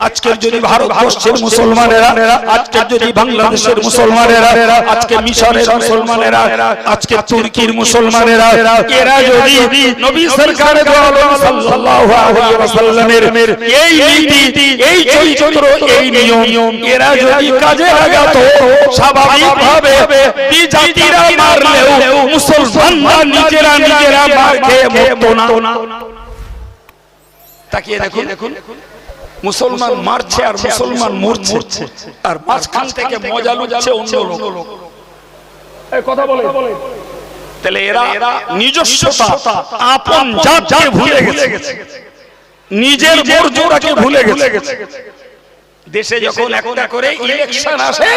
আজকের যদি ভারতবর্ষের মুসলমানেরা আজকের যদি বাংলাদেশের মুসলমানেরা আজকে মিশরের মুসলমানেরা আজকে তুর্কির মুসলমানেরা এরা যদি নবী সরকার দো আলম সাল্লাল্লাহু আলাইহি ওয়াসাল্লামের এই নীতি এই চরিত্র এই নিয়ম এরা যদি কাজে লাগাতো স্বাভাবিকভাবে বিজাতিরা মারলেও মুসলমানরা নিজেরা নিজেরা মার খেয়ে মরতো না। তাকিয়ে দেখুন। দেখুন। মুসলমান মারছে আর মুসলমান মরছে। আর মাঝখান থেকে মজা লুচ্ছে অন্য লোক কথা বলে। তাহলে এরা নিজস্বতা আপন জাতকে ভুলে গেছে। নিজের মর্যাদাকে ভুলে গেছে। দেশে যখন একটা করে ইলেকশন আসে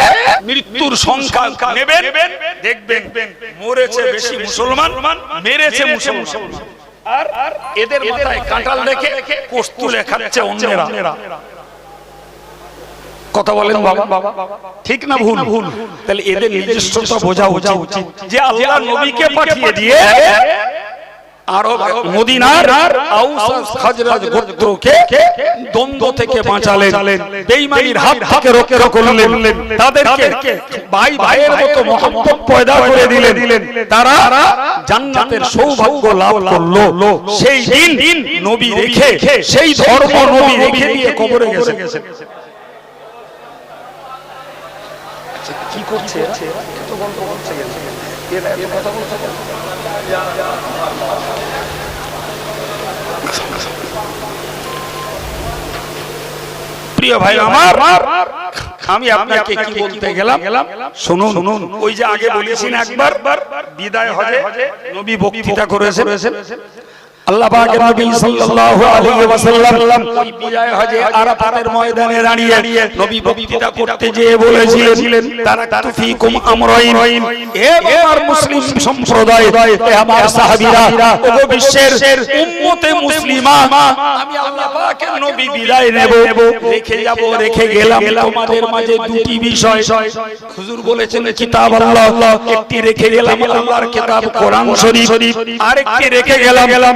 মৃত্যুর সংখ্যা নেবেন দেখবেন মরেছে বেশি মুসলমান মেরেছে মুসলমান। আর এদের মাথায় কাঁঠাল রেখে কস্তুলে খাচ্ছে অন্যেরা। কথা বলেন বাবা। ঠিক না ভুল? ভুল। তাহলে এদের নিজস্বতা বোঝা বোঝা উচিত। যে আল্লাহ নবীকে পাঠিয়ে দিয়ে আরব মদিনার আউস খাজরাজ গোত্রকে দ্বন্দ্ব থেকে বাঁচালেন। বেঈমানির হাত থেকে রক্ষা করলেন। তাদেরকে ভাই ভাইয়ের মতো মহব্বত পয়দা করে দিলেন। তারা জান্নাতের সৌভাগ্য লাভ করল। সেই দিন নবী রেখে সেই ধর্ম নবী রেখে দিয়ে কবরে গেছে কি করছে? এত গল্প করছে কথা প্রিয় ভাই আমার আমি আপনাকে কি বলতে গেলাম? শুনুন শুনুন ওই যে আগে বলেছেন একবার বিদায় হজে নবী বক্তৃতা করেছেন। আল্লাহ পাকের নবী সাল্লাল্লাহু আলাইহি ওয়াসাল্লাম ওই বিজয় হজে আরাফাতের ময়দানে দাঁড়িয়ে নবী বক্তৃতা করতে যেয়ে বলেছিলেন তারা তুফিকুম আমরাইন। হে আমার মুসলিম সম্প্রদায় হে আমার সাহাবীরা ওগো বিশ্বের উম্মতে মুসলিমা আমি আল্লাহ পাকের নবী বিদায় নেব রেখে যাব রেখে গেলাম। তোমাদের মাঝে দুটি বিষয়। হুজুর বলেছেন কিতাব আল্লাহ একটি রেখে গেলাম আল্লাহর কিতাব কোরআন শরীফ। আরেকটি রেখে গেলাম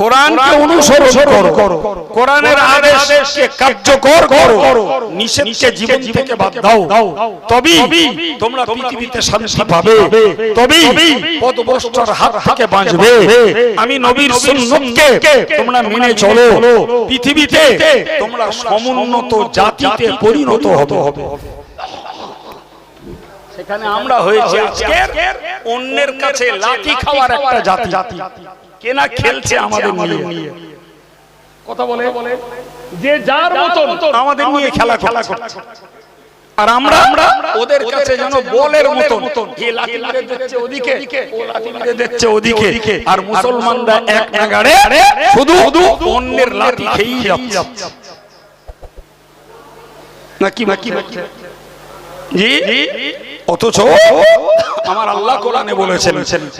কোরআনকে অনুসরণ করো। কোরআনের আদেশকে কার্যকর করো। নিষেধকে জীবন থেকে বাদ দাও। তবেই তোমরা পৃথিবীতে শান্তি পাবে। তবেই পদভ্রষ্টর হাত থেকে বাঁচবে। আমি নবীর সুন্নতকে তোমরা মেনে চলো। পৃথিবীতে তোমরা সমুন্নত জাতিতে পরিণত হতে হবে। সেখানে আমরা হয়েছে আজকের অন্যের কাছে লাঠি খাওয়ার একটা জাতি জাতি। কেনা খেলছে আমাদের নিয়ে। কথা বলে যে যার মতন আমাদের নিয়ে খেলা খেলা করছে। আর আমরা আমরা ওদের কাছে যেন বলের মতন। এ লাঠি মেরে দিচ্ছে ওদিকে। ও লাঠি মেরে দিচ্ছে ওদিকে। আর মুসলমানরা এক নাগাড়ে শুধু অন্যের লাঠি খেয়েই যাচ্ছে। নাকি? নাকি? অথচ আমার আল্লাহ কোরআনে বলেছেন,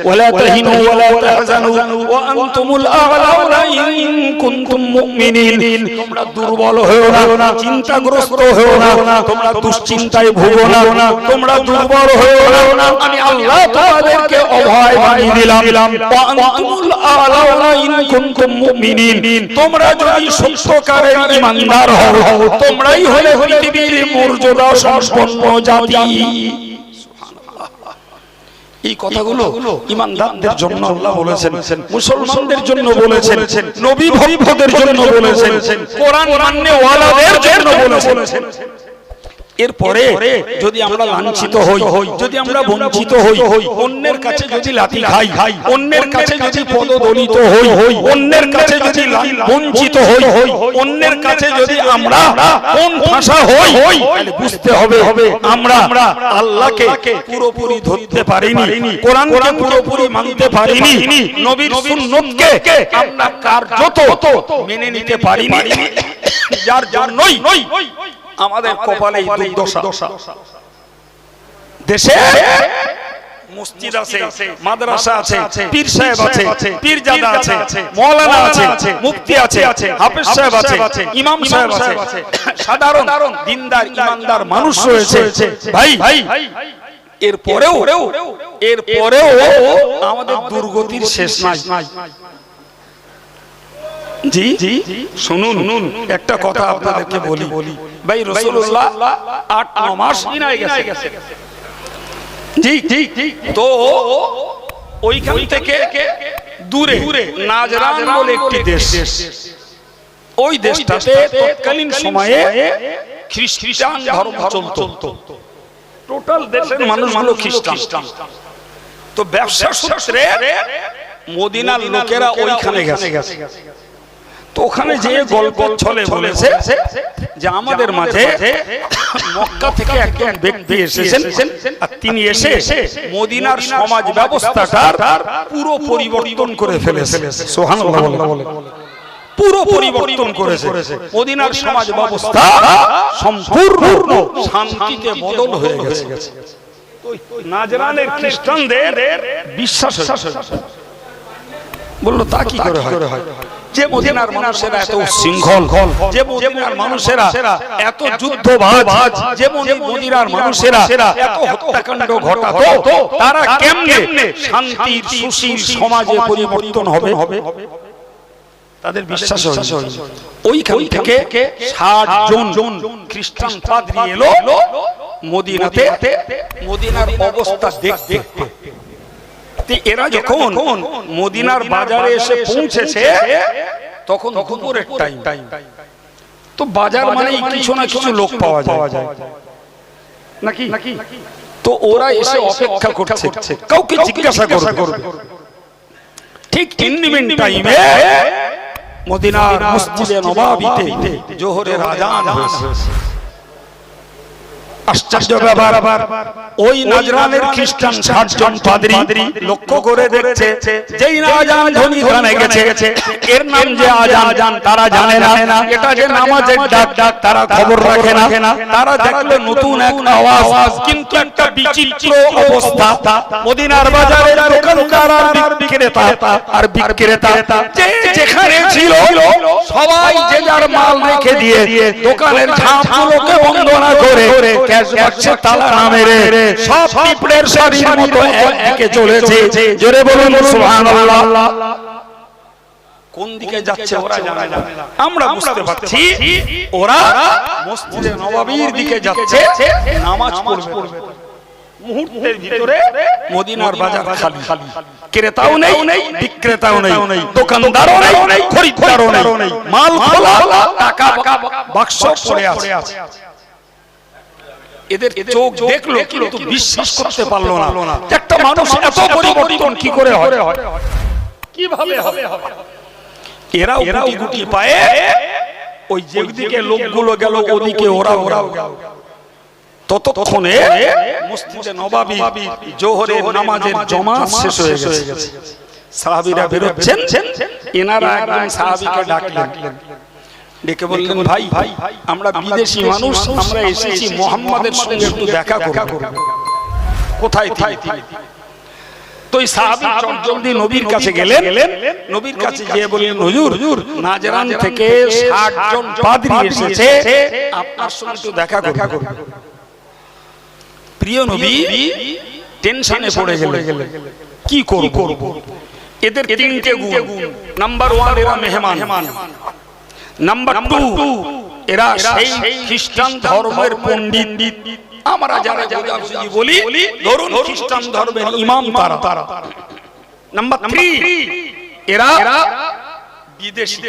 ওয়ালা তাহিনু ওয়ালা তাহজানু ওয়া আনতুমুল আ'লাউনা ইন কুনতুম মুমিনিন। তোমরা দুর্বল হয়ো না, চিন্তাগ্রস্ত হয়ো না, তোমরা দুশ্চিন্তায় ভুগো না, তোমরা দুর্বল হয়ো না। আমি আল্লাহ অভয় দিলাম, ওয়া আনতুমুল আ'লাউনা ইন কুনতুম মুমিনিন। তোমরা যদি সত্যকারের ঈমানদার হও, তোমরাই হলে পৃথিবীর মর্যাদা সম্পন্ন জাতি। এই কথাগুলো ইমানদারদের জন্য আল্লাহ বলেছেন মুসলমানদের জন্য বলেছেন নবী ভবিভদের জন্য বলেছেন কোরআন মান্যওয়ালাদের জন্য বলেছেন। এরপরে যদি আমরা লাঞ্ছিত হই যদি আমরা বঞ্চিত হই অন্যের কাছে যদি লাঠি খাই অন্যের কাছে যদি পদদলিত হই অন্যের কাছে যদি বঞ্চিত হই অন্যের কাছে যদি আমরা কোন ভাষা হই তাহলে বুঝতে হবে আমরা আল্লাহকে পুরোপুরি ধরতে পারিনি কোরআনকে পুরোপুরি মানতে পারিনি নবীর সুন্নতকে আমরা কার্যত মেনে নিতে পারিনি যার জন্যই আমাদের কপালে দুর্দশা। দেশে মসজিদ আছে মাদ্রাসা আছে পীর সাহেব আছে পীর জাদা আছে মৌলানা আছে মুফতি আছে হাফেজ সাহেব আছে ইমাম সাহেব আছে সাধারণ দিনদার ইমানদার মানুষ রয়েছে। ভাই এর পরেও এর পরেও আমাদের দুর্গতির শেষ নাই। জি জি শুনুন একটা কথা আপনাদেরকে বলি। বলি। ভাই রসুল্লাহ আট ন মাস গেছে। জি জি তো ওইখান থেকে দূরে নাজরান বলে একটি দেশ। ওই দেশটাতে তৎকালীন সময়ে খ্রিস্টান ধর্ম চলতো। টোটাল দেশের মানুষগুলো খ্রিস্টান। তো ব্যবসা সূত্রে মদিনার লোকেরা ওইখানে গেছে। তো ওখানে যে গল্প ছলে বলেছে যে আমাদের মাঝে মক্কা থেকে একজন ব্যক্তি এসেছেন আর তিনি এসে মদিনার সমাজ ব্যবস্থাটার পুরো পরিবর্তন করে ফেলেছে। সোহানুল্লাহ বলে। পুরো পরিবর্তন করেছে। মদিনার সমাজ ব্যবস্থা সম্পূর্ণ শান্তিতে বদল হয়ে গেছে। নাজরানের খ্রিস্টানদের বিশ্বাস বলল তা কি করে হয়? যে মদিনার মানুষেরা এত শৃঙ্খল যে মদিনার মানুষেরা এত যুদ্ধবাজ যে মদিনার মানুষেরা এত হত্যাকাণ্ড ঘটাতো তারা কেমনে শান্তির সুশীল সমাজে পরিবর্তন হবে? হবে? তাদের বিশ্বাস ওইখান থেকে ষাট জন খ্রিস্টান পাদ্রী এলো মদিনাতে। মদিনার অবস্থা দেখতে। এরা যখন মদিনার বাজারে এসে পৌঁছেছে তখন দুপুরের টাইম তো বাজার মানে কিছু না কিছু লোক পাওয়া যায়। নাকি? তো ওরা এসে অপেক্ষা করছে। কাউকে জিজ্ঞাসা করবে। ঠিক ইন্ডিমেন্ট টাইমে মদিনার মসজিদে নবাবিতে জোহরের আজান হয়েছে। আশ্চর্য ব্যাপার। ওই নাজরানের খ্রিস্টান ষাট জন লক্ষ্য করে দেখছে যেই আজান ধ্বনি গানে গেছে। এর নাম যে আজান আজান তারা জানে না। এটা যে নামাজের ডাক ডাক তারা খবর রাখে না। তারা দেখল নতুন এক আওয়াজ, কিন্তু একটা বিচিত্র অবস্থা। মদিনার বাজারে দোকানদার আর বিক্রেতা আর বিক্রেতা যে যেখানে ছিল, সবাই যে যার মাল রেখে দিয়ে দোকানের ঝাঁপগুলোকে বন্ধ করে ক্যাশ বাক্সে তালা না মেরে সব পিঁপড়ের শাড়ির মতো একদিকে চলেছে। জোরে বলুন সুবহানাল্লাহ। কোন দিকে যাচ্ছে ওরা জানে না। আমরা বুঝতে পারছি। ওরা মসজিদে নবাবির দিকে যাচ্ছে নামাজ পড়বে। মুহূর্তের ভিতরে মদিনার বাজার খালি। ক্রেতাও নেই বিক্রেতাও নেই। দোকানদারও নেই খরিদ্দারও নেই। মাল খোলা টাকা বাক্স পড়ে আছে। এদের চোখ দেখল কিন্তু বিশ্বাস করতে পারল না। একটা মানুষ এত পরিবর্তন কি করে হয়? কীভাবে হবে? এরা এরা গুটি পায়ে ওই যেদিকে লোকগুলো গেল ওদিকে ওরা ওরা ততক্ষণে মসজিদে নবাবী জোহরের নামাজের জমাত শেষ হয়ে গেছে। সাহাবীরা বেরোচ্ছেন এনারা একজন সাহাবীকে ডাকলেন। ডেকে বললেন ভাই ভাই আমরা বিদেশি মানুষ আমরা এসেছি মোহাম্মদের সঙ্গে একটু দেখা করব। কোথায় কোথায় তো এই সাহাবী জলদি নবীর কাছে গেলেন। নবীর কাছে গিয়ে বললেন হুজুর হুজুর নাজরান থেকে 60 জন পাদ্রী এসেছে। আপনার সঙ্গে একটু দেখা করব। প্রিয় নবী টেনশনে পড়ে গেলেন। কি করব? এদের তিনটে গুণ। নাম্বার 1 এরা মেহমান। নাম্বার টু এরা সেই খ্রিস্টান ধর্মের পণ্ডিত। আমরা যারা বুঝাবুঝি বলি ধরুন খ্রিস্টান ধর্মের ইমাম তারা। তারা। নাম্বার থ্রি এরা বিদেশি।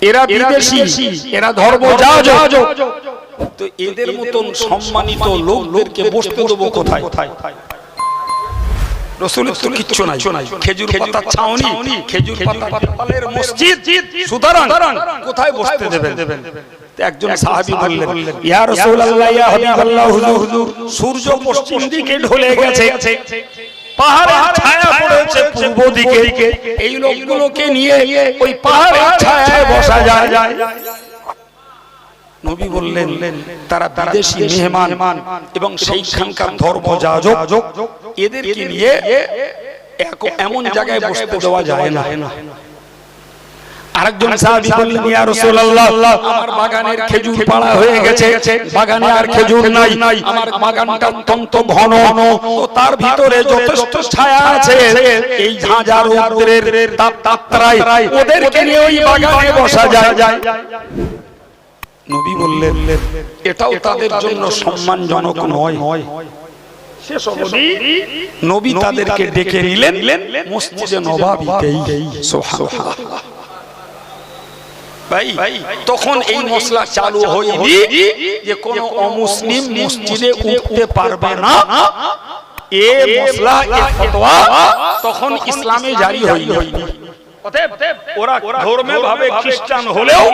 এরা বিদেশি। এরা ধর্ম যা যা তো এদের মতন সম্মানিত লোকদেরকে বসতে দেবো কোথায়? কোথায়? রসুলের তো কিচ্ছু নাই। খেজুর পাতা ছাউনি খেজুর পাতালের মসজিদ। সুতরাং কোথায় বসতে দেবেন? একজন সাহাবী বললেন ইয়া রাসূলুল্লাহ ইয়া হাবিবাল্লাহ হুজুর সূর্য পশ্চিম দিকে ঢলে গেছে পাহাড়ের ছায়া পড়েছে পূর্ব দিকে। এই লোকগুলোকে নিয়ে ওই পাহাড়ের ছায়ায় বসা যায়। নবী বললেন তারা বিদেশি মেহমান এবং সেইখানকার ধর্ম যাজক এদেরকে নিয়ে এমন জায়গায় বসতে দেওয়া যায় না। আরেকজন সাহাবী বললেন ইয়া রাসূলুল্লাহ আমার বাগানের খেজুর পাড়া হয়ে গেছে বাগানে আর খেজুর নাই আমার বাগানটা অত্যন্ত ঘন তো তার ভিতরে যথেষ্ট ছায়া আছে এই ঝাঁঝা রৌদ্রের তাপ তাপত্রায় ওদেরকে নিয়ে ওই বাগানে বসা যায়। নবী বললেন এটাও তাদের জন্য সম্মানজনক নয়। শেষ অবধি নবী তাদেরকে ডেকে নিলেন মসজিদে নবাবিতেই সুবহানাল্লাহ ভাই তখন এই মশলা চালু হয়নি যে কোন অমুসলিম মসজিদে উঠতে পারবে না। এ মশলা এ ফতোয়া তখন ইসলামে জারি হয়নি ওরা ধর্মীয় ভাবে খ্রিস্টান হলেও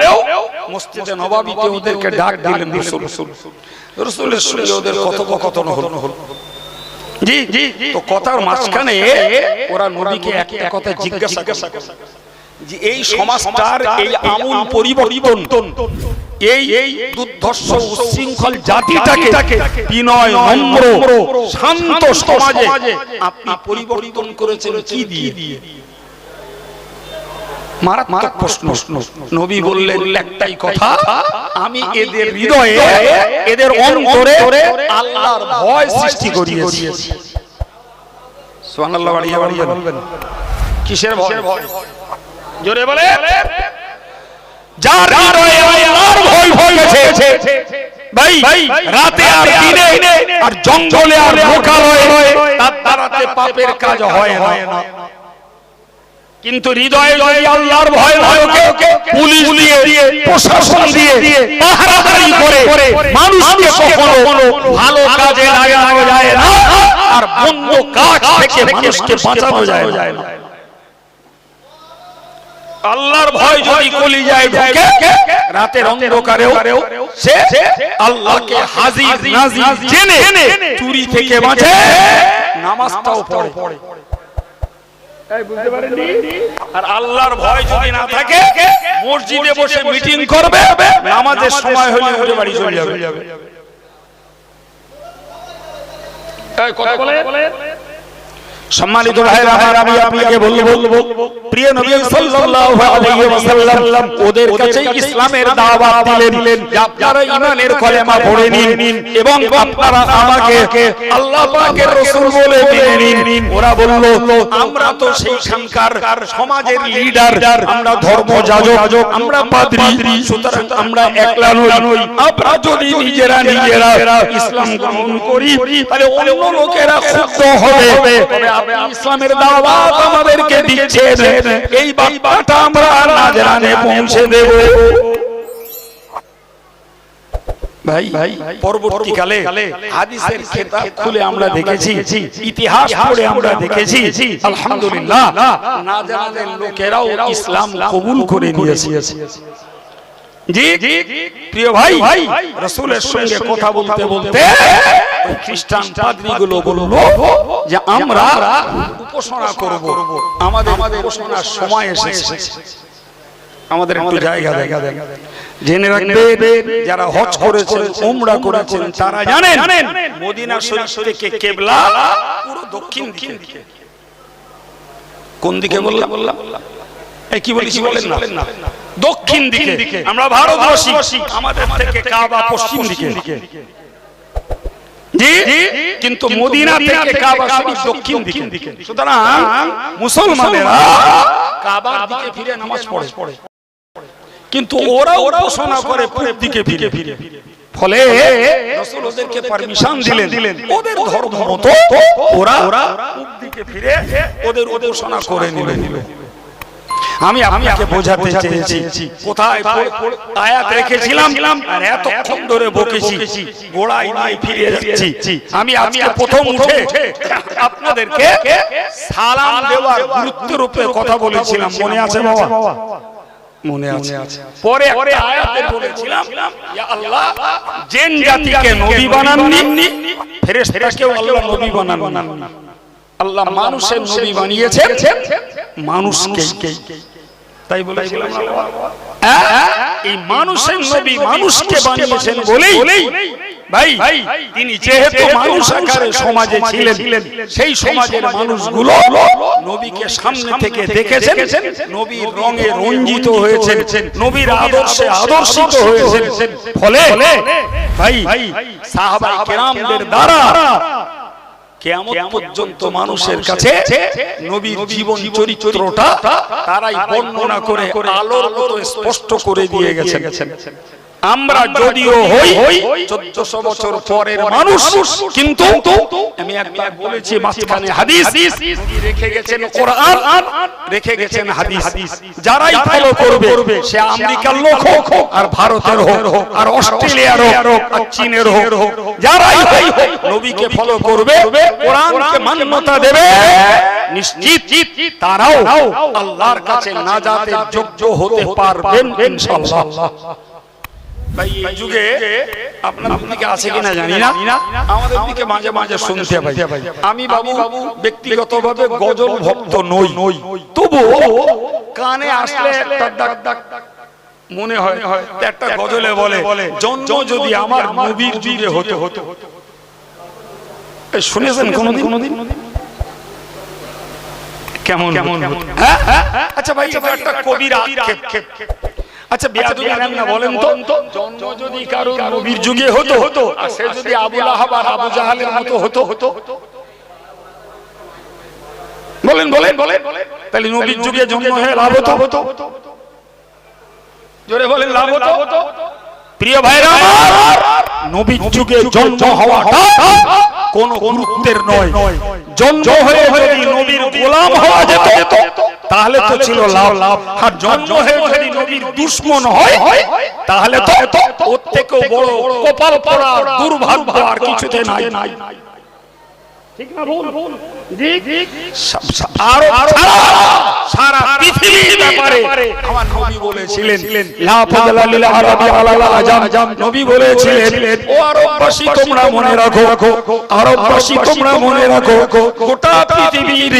মসজিদে নবাবিতে ওদেরকে ডাক দিলেন রাসূল। রাসূলের সঙ্গে ওদের কথোপকথন হলো। জি জি তো কথার মাঝখানে ওরা নবীকে একটা কথা জিজ্ঞাসা যে এই সমাজটার এই আমূল পরিবর্তন এই এই দুর্ধর্ষ উচ্ছৃঙ্খল জাতিটাকে বিনয় নম্র শান্ত সমাজে আপনি পরিবর্তন করেছেন কি দিয়ে? মারাত্মক প্রশ্ন। নবী বললেন একটাই কথা আমি এদের হৃদয়ে এদের অন্তরে আল্লাহর ভয় সৃষ্টি করিয়েছি। সুবহানাল্লাহ বাড়িয়ে বাড়িয়ে বলবেন। কিসের ভয়? জোরে বলে। যার হৃদয়ে আল্লাহর ভয় ভয় গেছে ভাই রাতে আর দিনে আর জঙ্গলে আর লোকালয়ে তার দ্বারাতে পাপের কাজ হয় না। কিন্তু আল্লাহর ভয় যায় যদি কলি যায় রাতের অন্ধকারেও আল্লাহকে হাজির চুরি থেকে বাঁচে, নামাজটাও পড়ে। আর আল্লাহর ভয় যদি না থাকে মসজিদে বসে মিটিং করবে নামাজের সময় হলে উঠে বাড়ি চলে যাবে। কথা বলে সম্মানিত ভাইরা আমার আমি আপনাকে বলব প্রিয় নবী সাল্লাল্লাহু আলাইহি ওয়াসাল্লাম ওদের কাছে ইসলামের দাওয়াত দিলেন। আপনারা ঈমানের কলেমা পড়ে নিন এবং আপনারা আমাকে আল্লাহ পাকের রাসূল বলে মেনে নিন। ওরা বলল আমরা তো সেইখানকার সমাজের লিডার আমরা ধর্ম যাজক। আমরা পাদ্রী। সুতরাং আমরা একলা নই। আমরা যদি নিজেরা নিজেরা ইসলাম গ্রহণ করি তাহলে অন্য লোকেরা ক্ষুব্ধ হবে। আপনি ইসলামের দাওয়াত আমাদেরকে দিচ্ছেন এই বার্তাটা আমরা নাজরানে পৌঁছে দেব। ভাই ভাই পরবর্তীকালে হাদিসের খেতাব খুলে আমরা দেখেছি ইতিহাস পড়ে আমরা দেখেছি। আলহামদুলিল্লাহ নাজারানের লোকেরাও ইসলাম কবুল করে নিয়েছে। জি প্রিয় ভাই রসুলের সঙ্গে কথা বলতে বলতে খ্রিস্টান পাদ্রীগুলো বলল যে আমরা উপাসনা করব। আমাদের উপাসনার সময় এসেছে। আমাদের একটু জায়গা জায়গা জেনে রাখবে যারা হজ করেছেন উমরা করেছেন তারা জানেন মদিনা শরীফ থেকে কেবলা পুরো দক্ষিণ দিকে কোন দিকে বললাম? বললাম? কি বলি কি বলেন না। দক্ষিণ দিকে। আমরা ভারতবাসী। আমাদের থেকে কাবা পশ্চিম দিকে। কিন্তু মদিনা থেকে কাবা দক্ষিণ দিকে। সুতরাং মুসলমানেরা কাবার দিকে ফিরে নামাজ পড়ে। কিন্তু ওরা উপাসনা করে পূর্ব দিকে ফিরে। ফিরে। ফলে রাসূল ওদেরকে পারমিশন দিলেন। ওদের ধর্ম মতো ওরা ওরা পূর্ব দিকে ফিরে ওদের উপাসনা করে নিলেন আমি আপনাকে বোঝাতে চেয়েছি। কোথায় আয়াত রেখেছিলাম আর এতক্ষণ ধরে বকেছি। গোড়ায় নাই ফিরে যাচ্ছি আমি আজকে প্রথম উঠে আপনাদেরকে সালাম দেওয়ার গুরুত্বের উপরে কথা বলেছিলাম। মনে আছে বাবা? মনে আছে। পরে পরে আয়াতে বলেছিলাম ইয়া আল্লাহ জিন জাতিকে নবী বানাননি ফেরেশতাকেও আল্লাহ নবী বানান আল্লাহ মানুষের নবী বানিয়েছেন। মানুষকে। তাই বলেছিলাম? এই মানুষের নবী মানুষকে বানিয়েছেন বলেই ভাই তিনি যেহেতু মানুষ আকারে সমাজে ছিলেন সেই সমাজের মানুষগুলো নবীকে সামনে থেকে দেখেছেন নবীর রঙে রঞ্জিত হয়েছেন নবীর আদর্শে আদর্শিত হয়েছেন। ফলে ভাই সাহাবাই কেরামদের দ্বারা কেমন পর্যন্ত মানুষের কাছে নবীর জীবন চরিত্রটা তারাই বর্ণনা করে আলোর মতো স্পষ্ট করে দিয়ে গেছেন। আমরা যদিও হই চোদ্দশো বছর পরের মানুষ কিন্তু আমি একবার বলেছি মাঝখানে হাদিস রেখে গেছেন কোরআন রেখে গেছেন হাদিস। যারাই ফলো করবে সে আমেরিকার লোক হোক আর ভারতের হোক আর অস্ট্রেলিয়ার হোক আর চীনের হোক। যারাই হোক নবীকে ফলো করবে কোরআনকে মান্যতা দেবে। নিশ্চিত তারাও আল্লাহর কাছে নাজাতের যোগ্য হতে পারবেন ইনশাআল্লাহ। ভাই এই যুগে আপনার দিকে আছে কিনা জানি না। আমাদের দিকে মাঝে মাঝে শুনতে পাই। আমি বাবু ব্যক্তিগতভাবে গজল ভক্ত নই। নই। তবু কানে আসলে মনে হয় একটা গজলে বলে জন্ম যদি আমার নবীর যুগে হতে। হতো। শুনেছেন কোনোদিন? কোনোদিন? কেমন? কেমন? হ্যাঁ আচ্ছা ভাই এটা একটা কবির আক্ষেপ। আচ্ছা বেয়াদবি নেন না বলেন তো। জন্ম যদি কারও নবীর যুগে হতো হতো আর সে যদি আবু লাহাব আর আবু জাহালের মতো হতো। হতো। বলেন বলেন। বলেন তাহলে নবীর যুগে জন্ম হয়ে লাভ হতো। হতো। জোরে বলেন লাভ হতো। প্রিয় ভাইরা আমার নবীর যুগে জন্ম হওয়াটা কোন গুরুত্বের নয়। জন্ম হয়ে যদি নবীর গোলাম হওয়া যেত তাহলে তো ছিল লাভ। লাভ। আর জন্ম হয়ে যদি নবীর দুশ্মন হয় তাহলে তো ওর থেকেও বড় কপাল পড়া দুর্ভাগ্য আর কিছুতে নাই। নাই। ঠিক না ভুল? আরও সারা পৃথিবীর ব্যাপারে। আমার নবী বলেছিলেন লা ফাদলা লিল আরবি আলাল আজাম নবী বলেছিলেন ও আরববাসী তোমরা মনে রাখো। আরববাসী তোমরা মনে রাখো। গোটা পৃথিবীর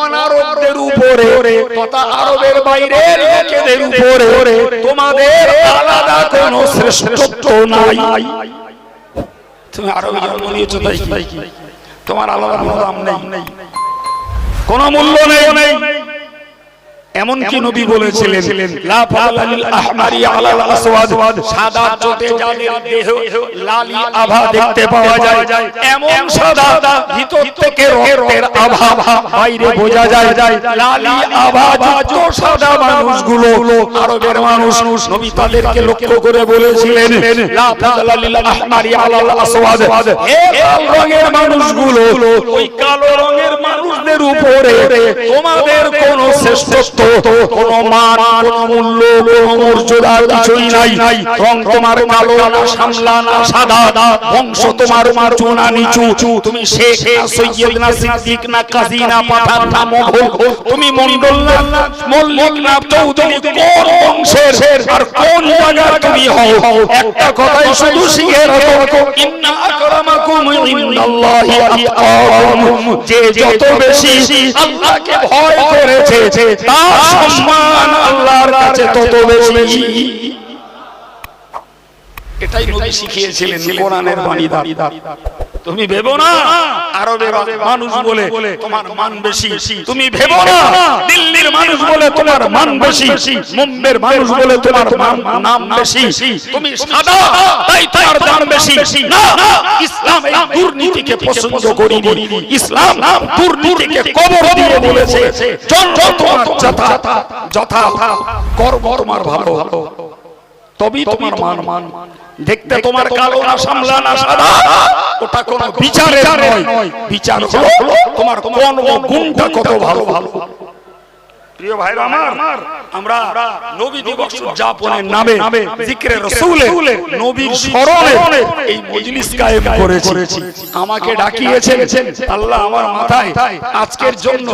অনারবদের উপরে তথা আরবের বাইরের লোকেদের উপরে তোমাদের আলাদা কোনো শ্রেষ্ঠত্ব নাই। তুমি আরবি জন্ম নিয়েছো তাই কি? তোমার আলাদা কোনো দাম নেই। কোনো মূল্য নেই। এমন কি নবী বলেছিলেন লা ফালালিল আহমারি আলাল আসওয়াদ। সাদা চোটে যাদের দেহ লালি আভা দেখতে পাওয়া যায়। এমন সাদা ভিতর থেকে রক্তের আভা বাইরে বোঝা যায়। লালি আভা যুক্ত সাদা মানুষগুলো আরবের মানুষ নবী তাদেরকে লক্ষ্য করে বলেছিলেন লাল রঙের মানুষগুলো ওই কালো রঙের মানুষদের উপরে তোমাদের কোনো শ্রেষ্ঠত্ব কোন মান, কোন মূল্য, কোন মর্যাদা কিছুই নাই। রং তোমার কালো না সামলা না, সাদা। বংশ তোমার উঁচু না, নিচু। তুমি শেখ না, সৈয়দ না, সিদ্দিক না, কাজী না, পাঠান না মোগল তুমি মন্ডল না, মল্লিক না, চৌধুরী কোন বংশের? আর কোন জায়গার তুমি হও? একটা কথাই শুধু শিখে রাখো। ইন্না আকরামাকুম ইন্দাল্লাহি আতকাকুম যে যত বেশি আল্লাহকে ভয় করেছে, তার সম্মান আল্লাহর কাছে তত বেশি। এটাই নবী শিখিয়েছিলেন কোরআনের বাণী দাঁড়িয়ে তুমি ভেবো না। আরবের মানুষ বলে তোমার মান বেশি। তুমি ভেবো না। দিল্লির মানুষ বলে তোমার মান বেশি। মুম্বের মানুষ বলে তোমার নাম বেশি। তুমি সাদা তাই তোমার দাম বেশি। না ইসলাম এই দুর্নীতিকে পছন্দ করিনি। ইসলাম দুর্নীতিকে কবর দিয়ে বলেছে। জন্ম তোমার যথা যথা কর্ম তোমার ভালো। তবেই তোমার মান মান। দেখতে তোমার কালো না সামলা না সাদা। ওটা কোন বিচারের নয়। বিচার হলো তোমার কোন গুণটা কত ভালো? ভালো? প্রিয় ভাইরা আমার আমরা নবী দিবস উদযাপনের নামে জিকরে রাসূলে নবীর স্মরণে এই মজলিস কায়েম করেছি। আমাকে ডাকিয়েছেন আল্লাহ আমার মাথায় আজকের জন্য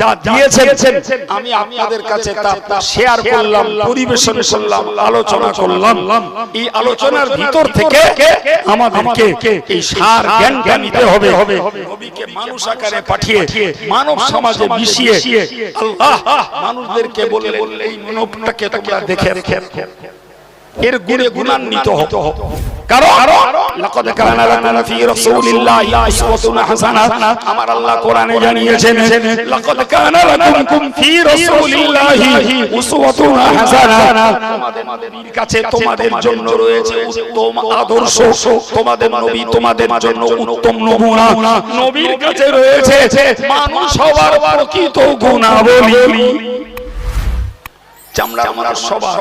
যা দিয়েছেন আমি আপনাদের কাছে তা শেয়ার করলাম পরিবেশন করলাম আলোচনা করলাম। এই আলোচনার ভিতর থেকে আমাদেরকে এই সার জ্ঞানটা নিতে হবে। নবীকে মানুষ আকারে পাঠিয়ে মানব সমাজে মিশিয়ে আল্লাহ মানুষদেরকে বলে বললে এই মনোপটাকে তোমরা দেখে রেখে। এর গুণে গুণান্বিত হতো আমার আল্লাহ কোরআনে জানিয়েছেন তোমাদের কাছে তোমাদের জন্য রয়েছে উত্তম আদর্শ। তোমাদের নবী তোমাদের জন্য উত্তম নমুনা। নবীর কাছে রয়েছে মানুষ প্রকৃত গুণাবলী। চামড়া আমরা সবার।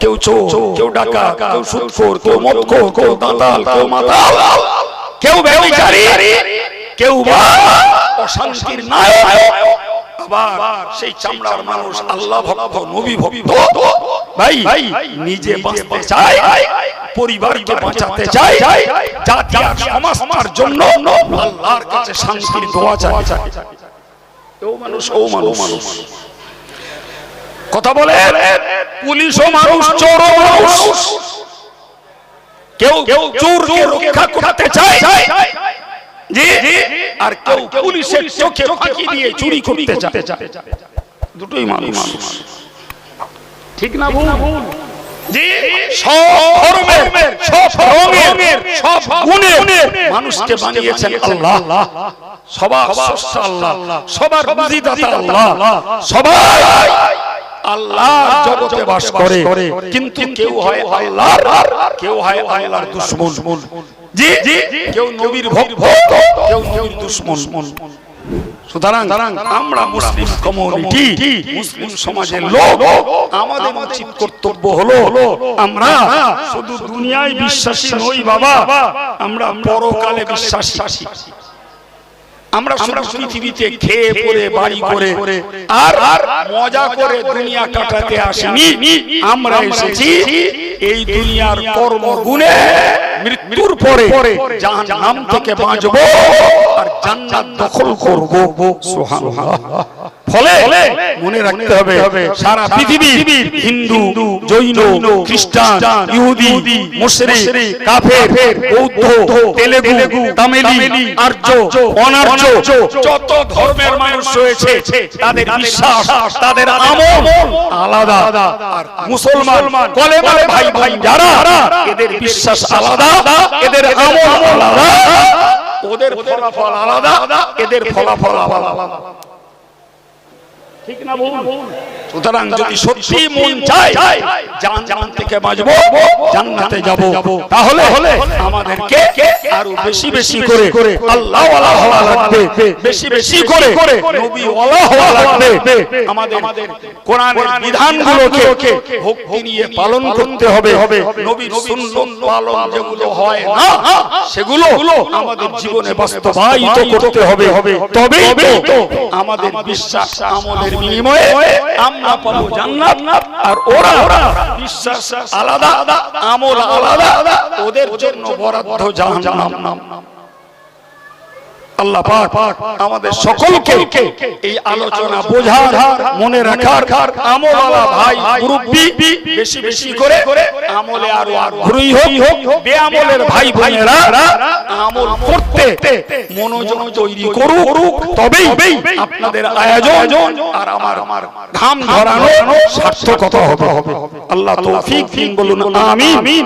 কেউ চোর কেউ ডাকা কেউ সুদখোর কেউ মদখোর কেউ দাঁতাল কেউ মাতাল কেউ ব্যভিচারী কেউ অশান্তির নায়ক আবার সেই চামড়ার মানুষ আল্লাহ ভক্ত নবী ভক্ত। ভাই নিজে বাঁচতে চায় পরিবারকে বাঁচাতে চায় জাতি আর সমাজ জন্য আল্লাহর কাছে শান্তির দোয়া চায়। ও মানুষ ও মানুষ। কথা বলে? পুলিশও মানুষ মানুষ। কেউ কেউ চোরকে রক্ষা করতে চায়। জি? আর কেউ পুলিশের চোখে ফাঁকি দিয়ে চুরি করতে চায়। দুটোই মানুষ। ঠিক না ভুল? জি? সব ধর্মের সব রঙের সব গুণের মানুষকে বানিয়েছেন আল্লাহ। সবার স্রষ্টা আল্লাহ সবার বুদ্ধিদাতা আল্লাহ। সবাই আল্লাহর জগতে বাস করে। কিন্তু কেউ হয় আল্লাহর কেউ হয় আল্লাহর দুশমন। জি কেউ নবীর ভক্ত কেউ নবীর দুশমন। সুতরাং আমরা মুসলিম কমিউনিটি মুসলিম সমাজের লোক আমাদের উচিত কর্তব্য হলো আমরা শুধু দুনিয়ায় বিশ্বাসী নই বাবা। আমরা পরকালে বিশ্বাসী। আমরা সারা পৃথিবীতে খেয়ে পরে বাড়ি করে আর আর মজা করে দুনিয়া কাটাতে আসিনি। আমরা এসেছি এই দুনিয়ার কর্ম গুণে মৃত্যুর পরে জাহান্নাম থেকে বাঁচব আর জান্নাত দখল করব। সুবহানাল্লাহ। ফলে মনে রাখতে হবে সারা পৃথিবী হিন্দু জৈন খ্রিস্টান ইহুদি মুশরিক কাফের বৌদ্ধ তেলেগু তামিলি আর্য অনার্য যত ধর্মের মানুষ রয়েছে তাদের বিশ্বাস তাদের আমল আলাদা। আর মুসলমান কলেমার ভাই ভাই যারা এদের বিশ্বাস আলাদা এদের আমল আলাদা। ওদের ফলাফল আলাদা এদের ফলাফল আলাদা। ঠিক না ভুল? সুতরাং যদি সত্যি মন চায় জাহান্নাম থেকে বাঁচবো জান্নাতে যাব। তাহলে আমাদেরকে আরও বেশি বেশি করে আল্লাহ ওয়ালা হওয়া লাগবে। বেশি বেশি করে নবী ওয়ালা হওয়া লাগবে। আমাদের কোরআনের বিধানগুলোকে ভক্তি নিয়ে পালন করতে হবে। নবীর সুন্নাত পালন যেগুলো হয় না সেগুলো আমাদের জীবনে বাস্তবায়িত করতে হবে। তবেই তো আমাদের বিশ্বাস আমলের আর ওরা বিশ্বাস আলাদা আলাদা। ওদের জন্য বরাদ্দ জাহান্নাম। আল্লাহ পাক আমাদের সকলকে এই আলোচনা বোঝার, মনে রাখার আমলওয়ালা ভাই, মুরব্বি, বেশি বেশি করে আমলে আরও আগ্রহী হোক, বেআমলের ভাই বোনেরা, আমল করতে, মনোযোগ তৈরি করুক, তবেই আপনাদের আয়োজন আর আমার আমার ঘাম ধরানো সার্থকতা হবে। আল্লাহ তৌফিক দিন বলুন, আমিন।